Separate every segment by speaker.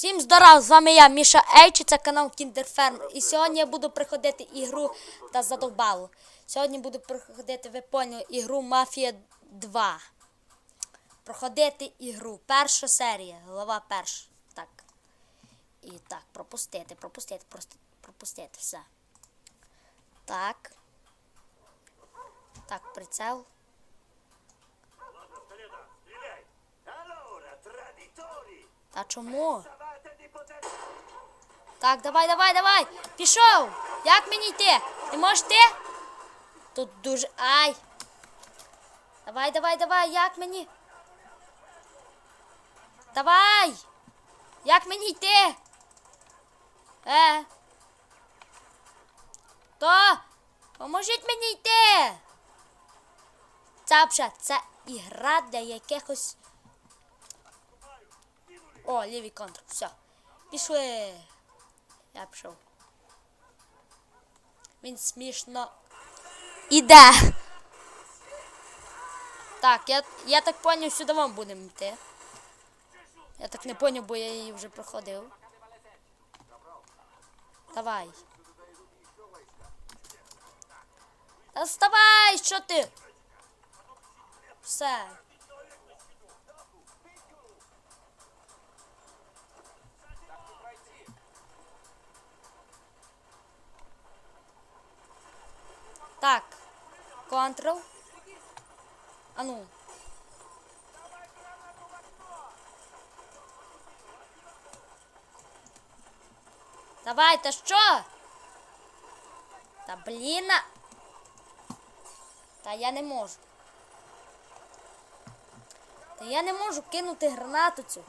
Speaker 1: Всім здоров, з вами я, Міша Ейч, це канал Кіндерферм. І сьогодні я буду приходити ігру та задовбало. Сьогодні буду проходити, ви поняли, ігру Мафія 2. Проходити ігру. Перша серія, глава перша. Так. І так, пропустити, пропустити, просто пропустити все. Так. Так, прицел. Та чому? Так, давай, давай, давай. Пішов. Як мені йти? Не можеш ти? Тут дуже. Ай. Давай, давай, давай, як мені? Давай. Як мені йти? Е. То. Поможіть мені йти. Взагалі, це ігра для якихось. О, лівий контр. Все. Пішли. Я пішов. Він смішно. Іде. Так, я, я так поняв, сюди вам будемо йти. Я так не поняв, бо я її вже проходив. Давай. Та вставай, що ти? Все. Так. Ctrl. А ну. Давай, та що? Та блін. Та я не можу. Та я не можу кинути гранату цю.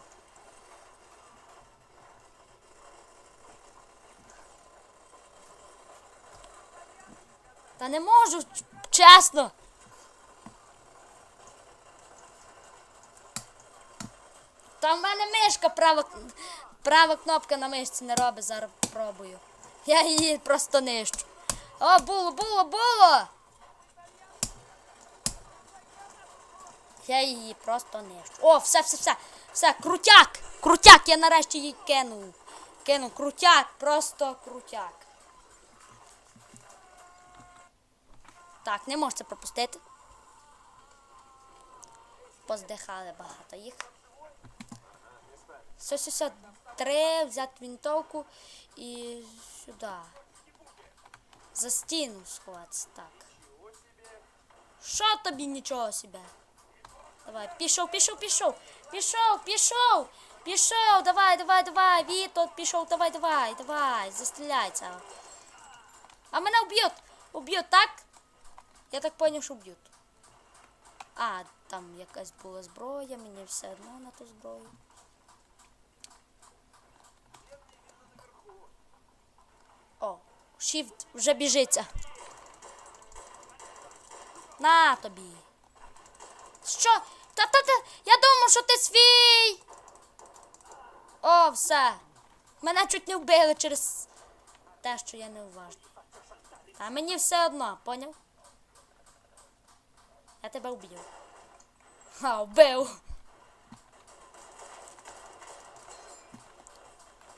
Speaker 1: Та не можу, чесно. Та в мене мишка права, права кнопка на мишці не робить, зараз пробую. Я її просто нищу. О, було, було, було! Я її просто нищу. О, все, все, все. Все, крутяк! Крутяк! Я нарешті її кинув. Кинув крутяк, просто крутяк. Так, не можна це пропустити. Поздихали багато їх. Все, все, все. Три, взяти вінтовку і сюди. За стіну сховатися. Так. Що тобі нічого себе? Давай, пішов, пішов, пішов. Пішов, пішов. Пішов, давай, давай, давай. Вітот, пішов, давай, давай, давай. Застріляйся. А мене вб'ють. Уб'ють, так? Я так поняв, що б'ють. А, там якась була зброя, мені все одно на ту зброю. О, shift вже біжиться. На тобі. Що? Та-та-та, я думав, що ти свій. О, все. Мене чуть не вбили через те, що я неуважний. А мені все одно, поняв? Я тебе вб'ю. Ха, вбив.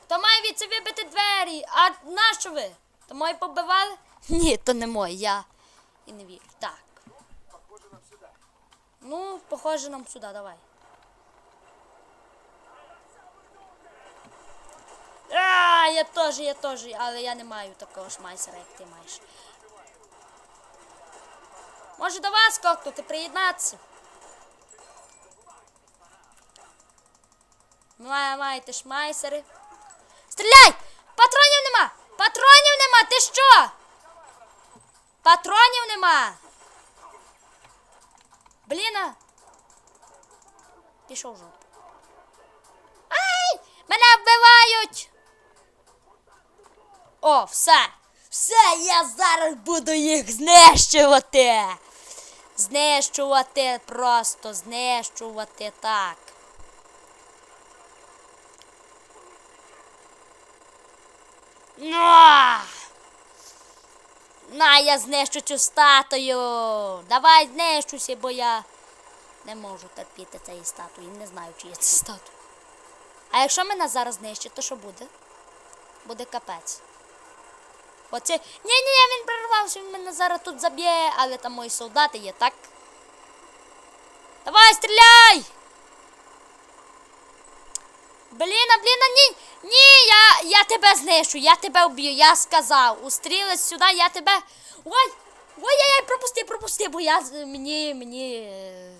Speaker 1: То має від це вибити двері. А нащо ви? То мої побивали? Ні, то не мої, я і не вірю. Так. Ну, похоже нам сюди, давай. А, я теж, я теж, але я не маю такого ж майстера, як ти маєш. Може до вас кокнути, приєднатися? Має, маєте ж майсери. Стріляй! Патронів нема! Патронів нема! Ти що? Патронів нема! Бліна! Пішов в. Ай! Мене вбивають! О, все! Все, я зараз буду їх знищувати! Знищувати просто, знищувати так. На! На, я знищу цю статую. Давай знищуся, бо я не можу терпіти цієї статуї. Не знаю, чи є ця статуя. А якщо мене зараз знищить, то що буде? Буде капець. Оце. Ні-ні, він прорвався, він мене зараз тут заб'є, але там мої солдати є, так? Давай, стріляй! Блін, а блін, ні, ні, я, я тебе знищу, я тебе вб'ю, я сказав. Устрілись сюди, я тебе. Ой! Ой, я, я пропусти, пропусти, бо я мені, мені. е,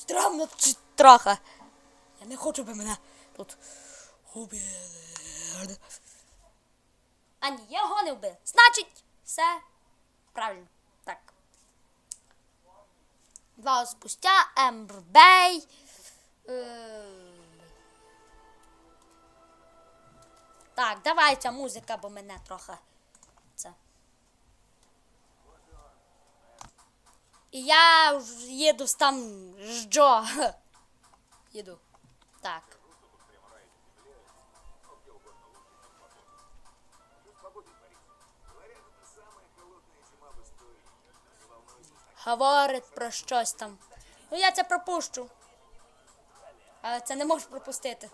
Speaker 1: Странно чи- трохи. Я не хочу би мене тут убили. А ні, я його не вбив. Значить, все правильно. Так. Два спустя Ембр Бей. Е, Так, давай ця музика, бо мене трохи. Це. І я їду там з Джо. Їду. Так. Говорить про щось там. Ну я це пропущу. Але це не можу пропустити.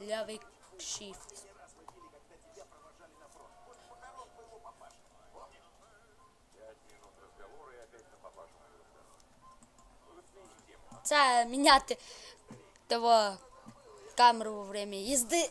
Speaker 1: Лявий shift. Це міняти того камеру во время їзди.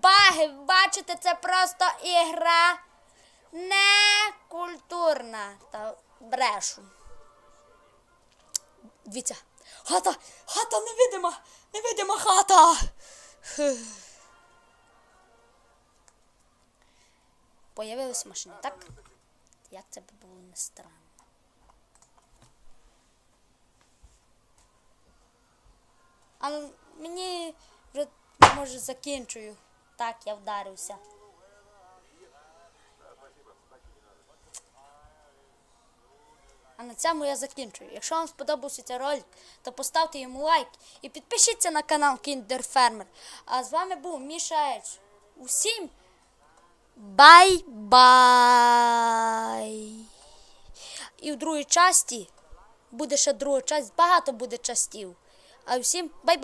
Speaker 1: Баги, бачите, це просто ігра не культурна. Та брешу. Дивіться. Хата! Хата невидима! Невидима хата! Фух. Появилися машини, так? Як це би було не странно. А мені вже може закінчую. Так, я вдарився. А на цьому я закінчую. Якщо вам сподобався цей ролик, то поставте йому лайк і підпишіться на канал Farmer. А з вами був Міша Едж. Усім бай-бай! І в другій часті буде ще друга часть, багато буде частів. А всім бай-бай!